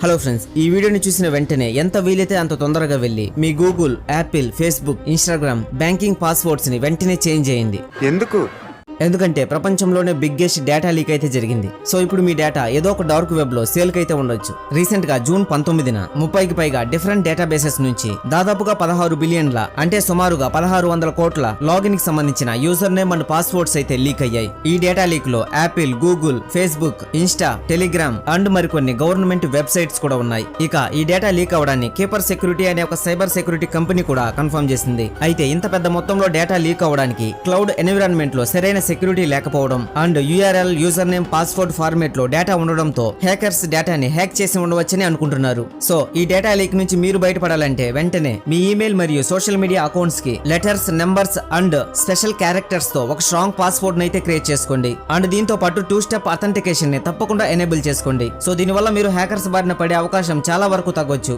Hello friends ఈ వీడియోని చూసిన వెంటనే ఎంత వీలైతే అంత తొందరగా వెళ్ళి మీ Google Apple Facebook Instagram banking పాస్వర్డ్స్ని వెంటనే చేంజ్ చేయండి. ఎందుకు? ఎందుకంటే ప్రపంచంలోనే బిగ్గెస్ట్ డేటా లీక్ అయితే జరిగింది. సో ఇప్పుడు మీ డేటా ఏదో ఒక డార్క్ వెబ్లో సేల్ అయితే ఉండొచ్చు. రీసెంట్గా జూన్ పంతొమ్మిదిన ముప్పైకి పైగా డిఫరెంట్ డేటా బేసెస్ నుంచి దాదాపుగా పదహారు బిలియన్ల అంటే సుమారుగా పదహారు వందల కోట్ల లాగిన్కి సంబంధించిన యూజర్ నేమ్ అండ్ పాస్వర్డ్స్ అయితే లీక్ అయ్యాయి. ఈ data లీక్లో Apple Google Facebook Insta Telegram and మరికొన్ని గవర్నమెంట్ వెబ్సైట్స్ కూడా ఉన్నాయి. ఇక ఈ డేటా లీక్ అవడాన్ని కీపర్ సెక్యూరిటీ అనే ఒక సైబర్ సెక్యూరిటీ కంపెనీ కూడా కన్ఫర్మ్ చేసింది. అయితే ఇంత పెద్ద మొత్తంలో డేటా లీక్ అవడానికి క్లౌడ్ ఎన్విరాన్మెంట్లో సరైన సెక్యూరిటీ లేకపోవడం. And URL user name password ఫార్మేట్లో data ఉండడంతో హ్యాకర్స్ డేటాని హ్యాక్ చేసి ఉండవచ్చని అనుకుంటున్నారు. సో ఈ డేటా లీక్ నుంచి మీరు బయటపడాలంటే వెంటనే మీ ఈమెయిల్ మరియు సోషల్ మీడియా అకౌంట్స్కి లెటర్స్ నెంబర్స్ అండ్ స్పెషల్ క్యారెక్టర్స్తో ఒక స్ట్రాంగ్ పాస్వర్డ్ అయితే క్రియేట్ చేసుకోండి. అండ్ దీంతో పాటు టూ స్టెప్ అథెంటికేషన్ని తప్పకుండా ఎనేబుల్ చేసుకోండి. సో దీనివల్ల మీరు హ్యాకర్స్ బారిన పడే అవకాశం చాలా వరకు తగ్గొచ్చు.